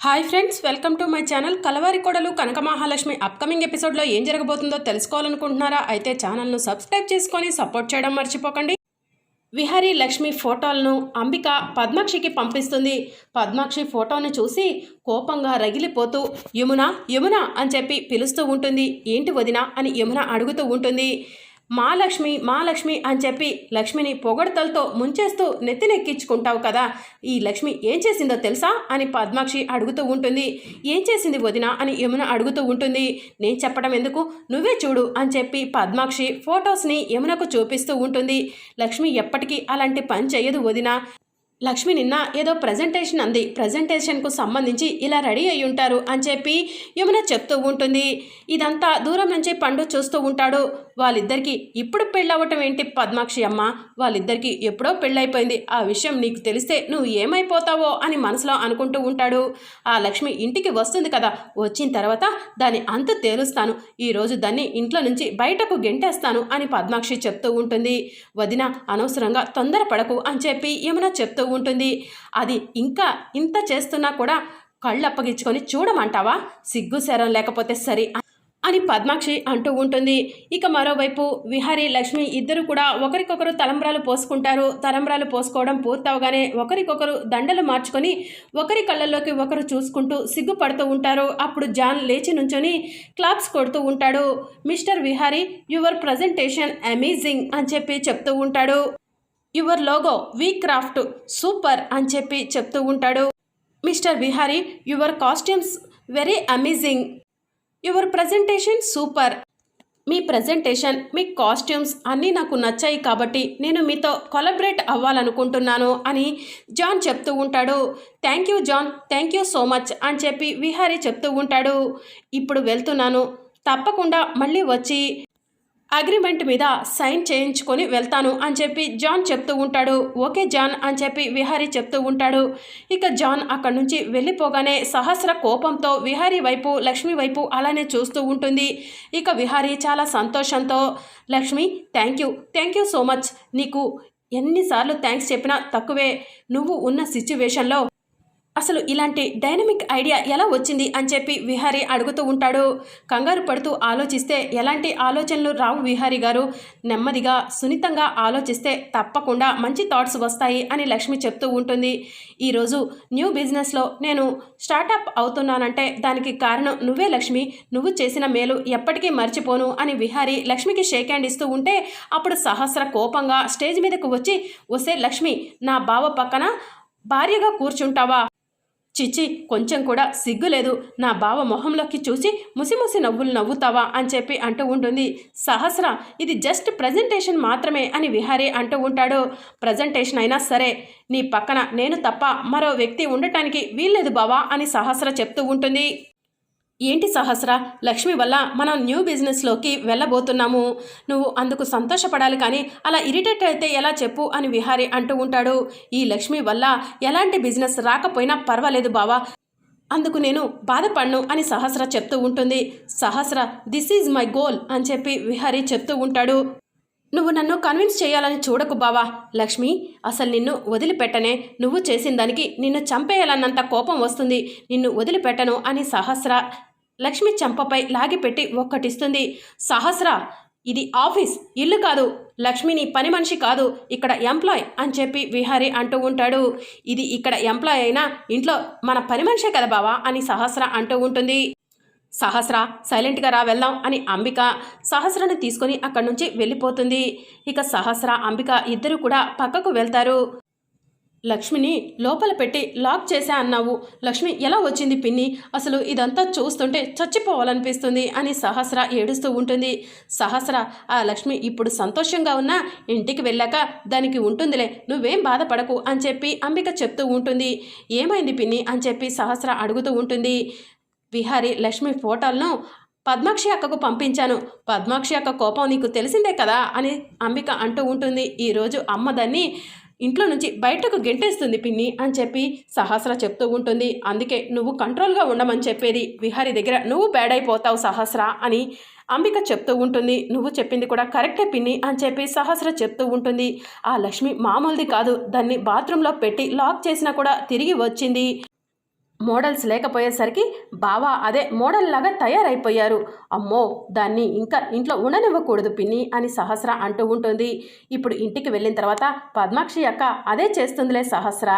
Hi friends welcome to my channel Kalavari Kodalu Kanaka Mahalakshmi upcoming ఎపిసోడ్లో ఏం జరగబోతుందో తెలుసుకోవాలనుకుంటున్నారా? అయితే ఛానల్ను సబ్స్క్రైబ్ చేసుకొని సపోర్ట్ చేయడం మర్చిపోకండి. విహారీ లక్ష్మి ఫోటోలను అంబిక పద్మాక్షికి పంపిస్తుంది. పద్మాక్షి ఫోటోను చూసి కోపంగా రగిలిపోతూ యమున యమున అని చెప్పి పిలుస్తూ ఉంటుంది. ఏంటి వదిన అని యమున అడుగుతూ ఉంటుంది. మా లక్ష్మి మా లక్ష్మి అని చెప్పి లక్ష్మిని పొగడతలతో ముంచేస్తూ నెత్తినెక్కించుకుంటావు కదా. ఈ లక్ష్మి ఏం చేసిందో తెలుసా? అని పద్మాక్షి అడుగుతూ ఉంటుంది. ఏం చేసింది వదిన? అని యమున అడుగుతూ ఉంటుంది. నేను చెప్పడం ఎందుకు? నువ్వే చూడు అని చెప్పి పద్మాక్షి ఫొటోస్ని యమునకు చూపిస్తూ ఉంటుంది. లక్ష్మి ఎప్పటికీ అలాంటి పని చేయదు వదిన. లక్ష్మి నిన్న ఏదో ప్రజెంటేషన్ అంది. ప్రజెంటేషన్కు సంబంధించి ఇలా రెడీ అయి ఉంటారు అని చెప్పి యమున చెప్తూ ఉంటుంది. ఇదంతా దూరం నుంచి పండు చూస్తూ ఉంటాడు. వాళ్ళిద్దరికీ ఇప్పుడు పెళ్ళవటం ఏంటి పద్మాక్షి అమ్మ? వాళ్ళిద్దరికీ ఎప్పుడో పెళ్ళైపోయింది. ఆ విషయం నీకు తెలిస్తే నువ్వు ఏమైపోతావో అని మనసులో అనుకుంటూ ఉంటాడు. ఆ లక్ష్మి ఇంటికి వస్తుంది కదా. వచ్చిన తర్వాత దాని అంత తేలుస్తాను. ఈరోజు దాన్ని ఇంట్లో నుంచి బయటకు గెంటేస్తాను అని పద్మాక్షి చెప్తూ ఉంటుంది. వదిన అనవసరంగా తొందరపడకు అని చెప్పి యమున చెప్తూ ఉంటుంది. అది ఇంకా ఇంత చేస్తున్నా కూడా కళ్ళు అప్పగించుకొని చూడమంటావా? సిగ్గు శరం లేకపోతే సరి అని పద్మాక్షి అంటూ ఉంటుంది. ఇక మరోవైపు విహారి లక్ష్మి ఇద్దరు కూడా ఒకరికొకరు తలంబ్రాలు పోసుకుంటారు. తలంబ్రాలు పోసుకోవడం పూర్తవగానే ఒకరికొకరు దండలు మార్చుకొని ఒకరి కళ్ళల్లోకి ఒకరు చూసుకుంటూ సిగ్గుపడుతూ ఉంటారు. అప్పుడు జాన్ లేచి నుంచొని క్లాప్స్ కొడుతూ ఉంటాడు. Mister Vihari your presentation amazing అని చెప్పి చెప్తూ ఉంటాడు. Your logo we craft super అని చెప్పి చెప్తూ ఉంటాడు. Mister Vihari your costumes very amazing. Your presentation super. Me presentation మీ కాస్ట్యూమ్స్ అన్నీ నాకు నచ్చాయి కాబట్టి నేను మీతో కొలబరేట్ అవ్వాలనుకుంటున్నాను అని జాన్ చెప్తూ ఉంటాడు. Thank you John thank you so much అని చెప్పి విహారీ చెప్తూ ఉంటాడు. ఇప్పుడు వెళ్తున్నాను. తప్పకుండా మళ్ళీ వచ్చి అగ్రిమెంట్ మీద సైన్ చేయించుకొని వెళ్తాను అని చెప్పి జాన్ చెప్తూ ఉంటాడు. ఓకే జాన్ అని చెప్పి విహారీ చెప్తూ ఉంటాడు. ఇక జాన్ అక్కడి నుంచి వెళ్ళిపోగానే సహస్ర కోపంతో విహారీ వైపు లక్ష్మి వైపు అలానే చూస్తూ ఉంటుంది. ఇక విహారీ చాలా సంతోషంతో Lakshmi thank you thank you so much నీకు ఎన్నిసార్లు థ్యాంక్స్ చెప్పినా తక్కువే. నువ్వు ఉన్న సిచ్యువేషన్లో అసలు ఇలాంటి డైనమిక్ ఐడియా ఎలా వచ్చింది అని చెప్పి విహారీ అడుగుతూ ఉంటాడు. కంగారు పడుతూ ఆలోచిస్తే ఎలాంటి ఆలోచనలు రావు విహారీ గారు. నెమ్మదిగా సున్నితంగా ఆలోచిస్తే తప్పకుండా మంచి థాట్స్ వస్తాయి అని లక్ష్మి చెప్తూ ఉంటుంది. ఈరోజు న్యూ బిజినెస్లో నేను స్టార్టప్ అవుతున్నానంటే దానికి కారణం నువ్వే లక్ష్మి. నువ్వు చేసిన మేలు ఎప్పటికీ మర్చిపోను అని విహారీ లక్ష్మికి షేక్ హ్యాండ్ ఇస్తూ ఉంటే అప్పుడు సహస్ర కోపంగా స్టేజ్ మీదకు వచ్చి వసే లక్ష్మి నా బావ పక్కన భార్యగా కూర్చుంటావా? చిచి కొంచెం కూడా సిగ్గులేదు నా బావ మొహంలోకి చూసి ముసిముసి నవ్వులు నవ్వుతావా? అని చెప్పి అంటూ ఉంటుంది. సహస్ర ఇది జస్ట్ ప్రజెంటేషన్ మాత్రమే అని విహారీ అంటూ ఉంటాడు. ప్రజెంటేషన్ అయినా సరే నీ పక్కన నేను తప్ప మరో వ్యక్తి ఉండటానికి వీల్లేదు బావా అని సహస్ర చెప్తూ ఉంటుంది. ఏంటి సహస్ర? లక్ష్మి వల్ల మనం న్యూ బిజినెస్లోకి వెళ్ళబోతున్నాము. నువ్వు అందుకు సంతోషపడాలి కానీ అలా ఇరిటేట్ అయితే ఎలా చెప్పు అని విహారి అంటూ ఉంటాడు. ఈ లక్ష్మి వల్ల ఎలాంటి బిజినెస్ రాకపోయినా పర్వాలేదు బావా. అందుకు నేను బాధపడను అని సహస్ర చెప్తూ ఉంటుంది. Sahasra this is my goal అని చెప్పి విహారీ చెప్తూ ఉంటాడు. నువ్వు నన్ను కన్విన్స్ చేయాలని చూడకు బావా. లక్ష్మి అసలు నిన్ను వదిలిపెట్టనే. నువ్వు చేసిన దానికి నిన్ను చంపేయాలన్నంత కోపం వస్తుంది. నిన్ను వదిలిపెట్టను అని సహస్ర లక్ష్మి చెంపపై లాగిపెట్టి ఒక్కటిస్తుంది. సహస్ర ఇది ఆఫీస్ ఇల్లు కాదు. లక్ష్మిని పని మనిషి కాదు. ఇక్కడ ఎంప్లాయ్ అని చెప్పి విహారీ అంటూ ఉంటాడు. ఇది ఇక్కడ ఎంప్లాయ్ అయినా ఇంట్లో మన పని మనిషే కదా బావా అని సహస్ర అంటూ ఉంటుంది. సహస్ర సైలెంట్గా రా వెళ్దాం అని అంబిక సహస్రను తీసుకొని అక్కడి నుంచి వెళ్ళిపోతుంది. ఇక సహస్ర అంబిక ఇద్దరు కూడా పక్కకు వెళ్తారు. లక్ష్మిని లోపల పెట్టి లాక్ చేశా అన్నావు. లక్ష్మి ఎలా వచ్చింది పిన్ని? అసలు ఇదంతా చూస్తుంటే చచ్చిపోవాలనిపిస్తుంది అని సహస్ర ఏడుస్తూ ఉంటుంది. సహస్ర ఆ లక్ష్మి ఇప్పుడు సంతోషంగా ఉన్నా ఇంటికి వెళ్ళాక దానికి ఉంటుందిలే నువ్వేం బాధపడకు అని చెప్పి అంబిక చెప్తూ ఉంటుంది. ఏమైంది పిన్ని? అని చెప్పి సహస్ర అడుగుతూ ఉంటుంది. విహారీ లక్ష్మి ఫోటోలను పద్మాక్షి అక్కకు పంపించాను. పద్మాక్షి అక్క కోపం నీకు తెలిసిందే కదా అని అంబిక అంటూ ఉంటుంది. ఈరోజు అమ్మ దాన్ని ఇంట్లో నుంచి బయటకు గెంటేస్తుంది పిన్ని అని చెప్పి సహస్ర చెప్తూ ఉంటుంది. అందుకే నువ్వు కంట్రోల్గా ఉండమని చెప్పేది విహారి దగ్గర నువ్వు బ్యాడ్ అయిపోతావు సహస్ర అని అంబిక చెప్తూ ఉంటుంది. నువ్వు చెప్పింది కూడా కరెక్టే పిన్ని అని చెప్పి సహస్ర చెప్తూ ఉంటుంది. ఆ లక్ష్మి మామూలుది కాదు. దాన్ని బాత్రూంలో పెట్టి లాక్ చేసినా కూడా తిరిగి వచ్చింది. మోడల్స్ లేకపోయేసరికి బావా అదే మోడల్ లాగా తయారైపోయారు. అమ్మో దాన్ని ఇంకా ఇంట్లో ఉండనివ్వకూడదు పిన్ని అని సహస్ర అంటూ ఉంటుంది. ఇప్పుడు ఇంటికి వెళ్ళిన తర్వాత పద్మాక్షి అక్క అదే చేస్తుందిలే సహస్ర.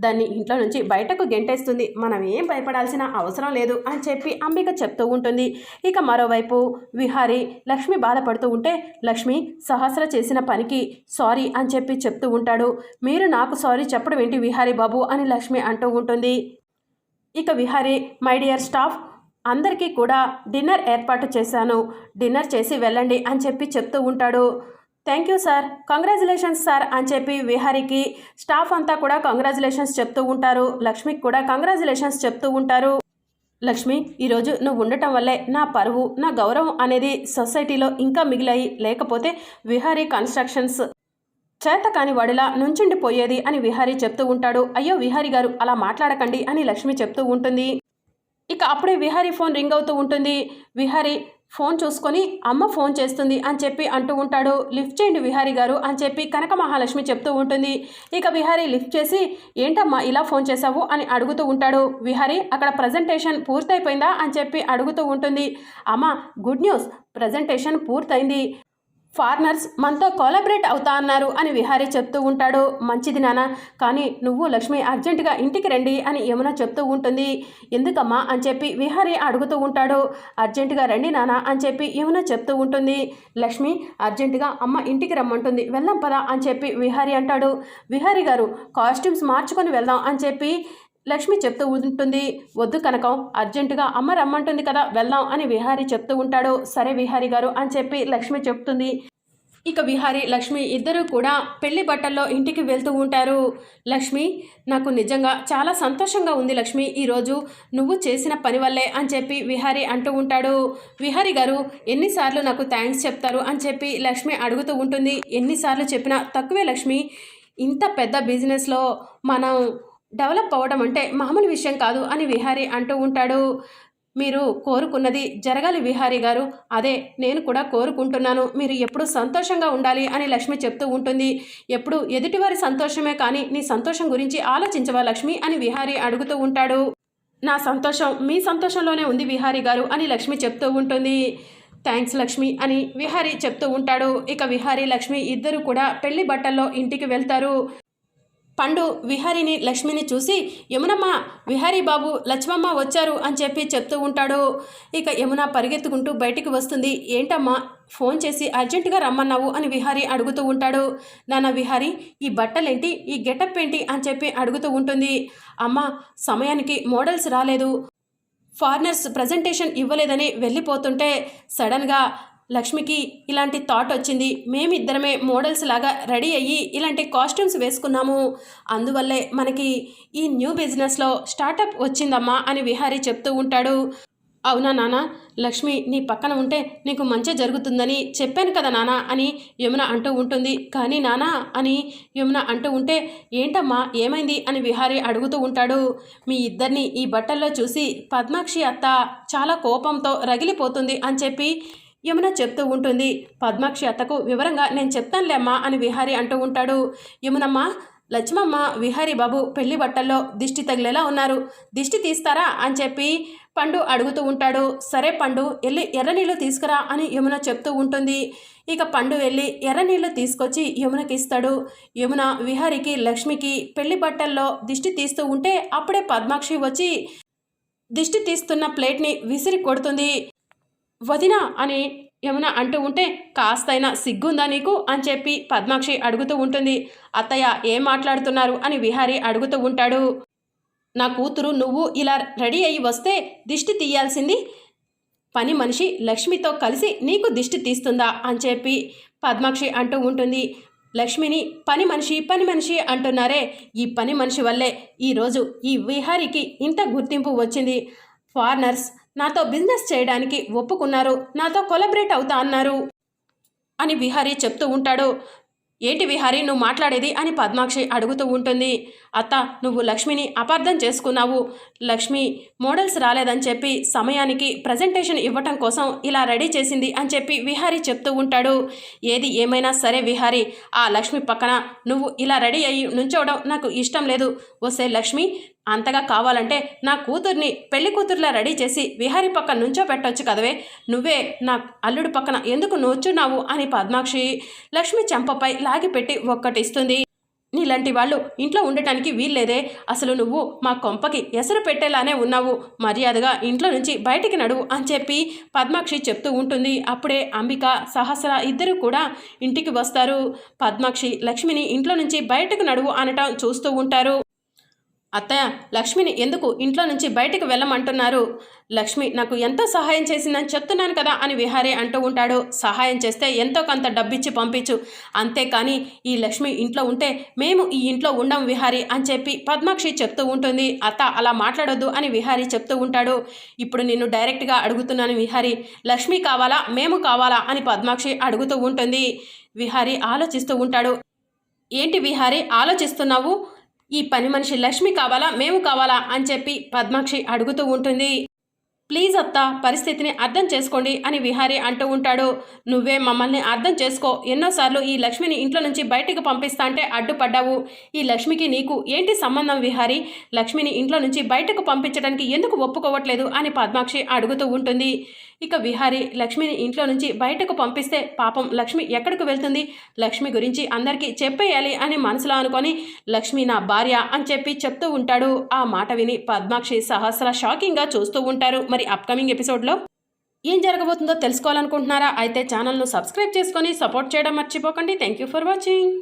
దాన్ని ఇంట్లో నుంచి బయటకు గెంటేస్తుంది. మనం ఏం భయపడాల్సిన అవసరం లేదు అని చెప్పి అంబిక చెప్తూ ఉంటుంది. ఇక మరోవైపు విహారి లక్ష్మి బాధపడుతూ ఉంటే లక్ష్మి సహస్ర చేసిన పనికి సారీ అని చెప్పి చెప్తూ ఉంటాడు. మీరు నాకు సారీ చెప్పడం ఏంటి విహారీ బాబు అని లక్ష్మి అంటూ ఉంటుంది. ఇక విహారి మై డియర్ స్టాఫ్ అందరికీ కూడా డిన్నర్ ఏర్పాటు చేశాను. డిన్నర్ చేసి వెళ్ళండి అని చెప్పి చెప్తూ ఉంటాడు. Thank you sir. Congratulations sir అని చెప్పి విహారీకి స్టాఫ్ అంతా కూడా కంగ్రాచులేషన్స్ చెప్తూ ఉంటారు. లక్ష్మికి కూడా కంగ్రాచులేషన్స్ చెప్తూ ఉంటారు. లక్ష్మి ఈరోజు నువ్వు ఉండటం వల్లే నా పరువు నా గౌరవం అనేది సొసైటీలో ఇంకా మిగిలాయి. లేకపోతే విహారీ కన్స్ట్రక్షన్స్ చేత కాని వాడిలా నుంచుండిపోయేది అని విహారీ చెప్తూ ఉంటాడు. అయ్యో విహారీ గారు అలా మాట్లాడకండి అని లక్ష్మి చెప్తూ ఉంటుంది. ఇక అప్పుడే విహారీ ఫోన్ రింగ్ అవుతూ ఉంటుంది. విహారీ ఫోన్ చూసుకొని అమ్మ ఫోన్ చేస్తుంది అని చెప్పి అంటూ ఉంటాడు. లిఫ్ట్ చేయండి విహారీ గారు అని చెప్పి కనక మహాలక్ష్మి చెప్తూ ఉంటుంది. ఇక విహారీ లిఫ్ట్ చేసి ఏంటమ్మా ఇలా ఫోన్ చేశావు? అని అడుగుతూ ఉంటాడు. విహారీ అక్కడ ప్రజెంటేషన్ పూర్తయిపోయిందా? అని చెప్పి అడుగుతూ ఉంటుంది. అమ్మ గుడ్ న్యూస్ ప్రజెంటేషన్ పూర్తయింది. ఫారినర్స్ మనతో కోలాబరేట్ అవుతా అన్నారు అని విహారీ చెప్తూ ఉంటాడు. మంచిది నాన్న కానీ నువ్వు లక్ష్మి అర్జెంటుగా ఇంటికి రండి అని యమున చెప్తూ ఉంటుంది. ఎందుకమ్మా అని చెప్పి విహారీ అడుగుతూ ఉంటాడు. అర్జెంటుగా రండి నాన్న అని చెప్పి యమున చెప్తూ ఉంటుంది. లక్ష్మి అర్జెంటుగా అమ్మ ఇంటికి రమ్మంటుంది. వెళ్దాం పదా అని చెప్పి విహారీ అంటాడు. విహారీ గారు కాస్ట్యూమ్స్ మార్చుకొని వెళ్దాం అని చెప్పి లక్ష్మి చెప్తూ ఉంటుంది వద్దు కనకం అర్జెంటుగా అమ్మ రమ్మంటుంది కదా వెళ్దాం అని విహారీ చెప్తూ ఉంటాడు. సరే విహారీ గారు అని చెప్పి లక్ష్మి చెప్తుంది. ఇక విహారి లక్ష్మి ఇద్దరూ కూడా పెళ్ళి బట్టల్లో ఇంటికి వెళ్తూ ఉంటారు. లక్ష్మి నాకు నిజంగా చాలా సంతోషంగా ఉంది లక్ష్మి ఈరోజు నువ్వు చేసిన పని వల్లే అని చెప్పి విహారి అంటూ ఉంటాడు. విహారి గారు ఎన్నిసార్లు నాకు థ్యాంక్స్ చెప్తారు అని చెప్పి లక్ష్మి అడుగుతూ ఉంటుంది. ఎన్నిసార్లు చెప్పినా తక్కువే లక్ష్మి ఇంత పెద్ద బిజినెస్లో మనం డెవలప్ అవ్వడం అంటే మామూలు విషయం కాదు అని విహారీ అంటూ ఉంటాడు. మీరు కోరుకున్నది జరగాలి విహారీ గారు. అదే నేను కూడా కోరుకుంటున్నాను. మీరు ఎప్పుడు సంతోషంగా ఉండాలి అని లక్ష్మి చెప్తూ ఉంటుంది. ఎప్పుడు ఎదుటివారి సంతోషమే కానీ నీ సంతోషం గురించి ఆలోచించవా లక్ష్మి అని విహారీ అడుగుతూ ఉంటాడు. నా సంతోషం మీ సంతోషంలోనే ఉంది విహారీ గారు అని లక్ష్మి చెప్తూ ఉంటుంది. థ్యాంక్స్ లక్ష్మి అని విహారీ చెప్తూ ఉంటాడు. ఇక విహారీ లక్ష్మి ఇద్దరు కూడా పెళ్ళి బట్టల్లో ఇంటికి వెళ్తారు. పండు విహారిని లక్ష్మిని చూసి యమునమ్మ విహారీ బాబు లక్ష్మమ్మ వచ్చారు అని చెప్పి చెప్తూ ఉంటాడు. ఇక యమున పరిగెత్తుకుంటూ బయటికి వస్తుంది. ఏంటమ్మా ఫోన్ చేసి అర్జెంటుగా రమ్మన్నావు అని విహారీ అడుగుతూ ఉంటాడు. నాన్న విహారీ ఈ బట్టలేంటి? ఈ గెటప్ ఏంటి? అని చెప్పి అడుగుతూ ఉంటుంది. అమ్మ సమయానికి మోడల్స్ రాలేదు. ఫారినర్స్ ప్రజెంటేషన్ ఇవ్వలేదని వెళ్ళిపోతుంటే సడన్గా లక్ష్మికి ఇలాంటి థాట్ వచ్చింది. మేమిద్దరమే మోడల్స్ లాగా రెడీ అయ్యి ఇలాంటి కాస్ట్యూమ్స్ వేసుకున్నాము. అందువల్లే మనకి ఈ న్యూ బిజినెస్లో స్టార్టప్ వచ్చిందమ్మా అని విహారీ చెప్తూ ఉంటాడు. అవునా నాన్న లక్ష్మి నీ పక్కన ఉంటే నీకు మంచి జరుగుతుందని చెప్పాను కదా నాన్న అని యమున అంటూ ఉంటుంది. కానీ నానా అని యమున అంటూ ఉంటే ఏంటమ్మా ఏమైంది అని విహారీ అడుగుతూ ఉంటాడు. మీ ఇద్దరిని ఈ బట్టల్లో చూసి పద్మాక్షి అత్త చాలా కోపంతో రగిలిపోతుంది అని చెప్పి యమున చెప్తూ ఉంటుంది పద్మాక్షి అత్తకు వివరంగా నేను చెప్తానులేమ్మా అని విహారీ అంటూ ఉంటాడు. యమునమ్మ లక్ష్మమ్మ విహారీ బాబు పెళ్ళి బట్టల్లో దిష్టి తగిలేలా ఉన్నారు. దిష్టి తీస్తారా? అని చెప్పి పండు అడుగుతూ ఉంటాడు. సరే పండు వెళ్ళి ఎర్ర నీళ్ళు తీసుకురా అని యమున చెప్తూ ఉంటుంది. ఇక పండు వెళ్ళి ఎర్ర నీళ్ళు తీసుకొచ్చి యమునకి ఇస్తాడు. యమున విహారికి లక్ష్మికి పెళ్ళి బట్టల్లో దిష్టి తీస్తూ ఉంటే అప్పుడే పద్మాక్షి వచ్చి దిష్టి తీస్తున్న ప్లేట్ని విసిరి కొడుతుంది. వదిన అని యమున అంటూ ఉంటే కాస్తైనా సిగ్గుందా నీకు? అని చెప్పి పద్మాక్షి అడుగుతూ ఉంటుంది. అత్తయ్య ఏం మాట్లాడుతున్నారు? అని విహారీ అడుగుతూ ఉంటాడు. నా కూతురు నువ్వు ఇలా రెడీ అయ్యి వస్తే దిష్టి తీయాల్సింది. పని మనిషి లక్ష్మితో కలిసి నీకు దిష్టి తీస్తుందా? అని చెప్పి పద్మాక్షి అంటూ ఉంటుంది. లక్ష్మిని పని మనిషి పని మనిషి అంటున్నారే. ఈ పని మనిషి వల్లే ఈరోజు ఈ విహారికి ఇంత గుర్తింపు వచ్చింది. ఫారినర్స్ నాతో బిజినెస్ చేయడానికి ఒప్పుకున్నారు. నాతో కొలబరేట్ అవుతా అన్నారు. అని విహారీ చెప్తూ ఉంటాడు. ఏంటి విహారీ నువ్వు మాట్లాడేది? అని పద్మాక్షి అడుగుతూ ఉంటుంది. అత్త నువ్వు లక్ష్మిని అపార్థం చేసుకున్నావు. లక్ష్మి మోడల్స్ రాలేదని చెప్పి సమయానికి ప్రజెంటేషన్ ఇవ్వటం కోసం ఇలా రెడీ చేసింది అని చెప్పి విహారీ చెప్తూ ఉంటాడు. ఏది ఏమైనా సరే విహారీ ఆ లక్ష్మి పక్కన నువ్వు ఇలా రెడీ అయ్యి నుంచోవడం నాకు ఇష్టం లేదు. వస్తే లక్ష్మి అంతగా కావాలంటే నా కూతుర్ని పెళ్ళి కూతుర్లా రెడీ చేసి విహారీ పక్కన నుంచో పెట్టొచ్చు కదవే. నువ్వే నా అల్లుడు పక్కన ఎందుకు నోచున్నావు అని పద్మాక్షి లక్ష్మి చెంపపై లాగిపెట్టి ఒక్కటిస్తుంది. నీలాంటి వాళ్ళు ఇంట్లో ఉండటానికి వీల్లేదే. అసలు నువ్వు మా కొంపకి ఎసరు పెట్టేలానే ఉన్నావు. మర్యాదగా ఇంట్లో నుంచి బయటికి నడువు అని చెప్పి పద్మాక్షి చెప్తూ ఉంటుంది. అప్పుడే అంబిక సహస్ర ఇద్దరు కూడా ఇంటికి వస్తారు. పద్మాక్షి లక్ష్మిని ఇంట్లో నుంచి బయటకు నడువు అనటం చూస్తూ ఉంటారు. అత్తయ్య లక్ష్మిని ఎందుకు ఇంట్లో నుంచి బయటకు వెళ్ళమంటున్నారు? లక్ష్మి నాకు ఎంతో సహాయం చేసిందని చెప్తున్నాను కదా అని విహారీ అంటూ ఉంటాడు. సహాయం చేస్తే ఎంతో కొంత డబ్బిచ్చి పంపించు. అంతేకాని ఈ లక్ష్మి ఇంట్లో ఉంటే మేము ఈ ఇంట్లో ఉండం విహారీ అని చెప్పి పద్మాక్షి చెప్తూ ఉంటుంది. అత్త అలా మాట్లాడొద్దు అని విహారీ చెప్తూ ఉంటాడు. ఇప్పుడు నిన్ను డైరెక్ట్గా అడుగుతున్నాను విహారీ. లక్ష్మి కావాలా? మేము కావాలా? అని పద్మాక్షి అడుగుతూ ఉంటుంది. విహారీ ఆలోచిస్తూ ఉంటాడు. ఏంటి విహారీ? ఆలోచిస్తున్నావు? ఈ పని మనిషి లక్ష్మి కావాలా మేము కావాలా అని చెప్పి పద్మాక్షి అడుగుతూ ఉంటుంది. ప్లీజ్ అత్త పరిస్థితిని అర్థం చేసుకోండి అని విహారీ అంటూ ఉంటాడు. నువ్వే మమ్మల్ని అర్థం చేసుకో ఎన్నోసార్లు ఈ లక్ష్మిని ఇంట్లో నుంచి బయటికి పంపిస్తా అంటే అడ్డుపడ్డావు. ఈ లక్ష్మికి నీకు ఏంటి సంబంధం విహారీ? లక్ష్మిని ఇంట్లో నుంచి బయటకు పంపించడానికి ఎందుకు ఒప్పుకోవట్లేదు? అని పద్మాక్షి అడుగుతూ ఉంటుంది. ఇక విహారీ లక్ష్మిని ఇంట్లో నుంచి బయటకు పంపిస్తే పాపం లక్ష్మి ఎక్కడికి వెళ్తుంది? లక్ష్మి గురించి అందరికీ చెప్పేయాలి అని మనసులో అనుకొని లక్ష్మి నా భార్య అని చెప్పి చెప్తూ ఉంటాడు. ఆ మాట విని పద్మాక్షి సహస్ర షాకింగ్గా చూస్తూ ఉంటారు. మరి అప్కమింగ్ ఎపిసోడ్లో ఏం జరగబోతుందో తెలుసుకోవాలనుకుంటున్నారా? అయితే ఛానల్ను సబ్స్క్రైబ్ చేసుకొని సపోర్ట్ చేయడం మర్చిపోకండి. Thank you for watching.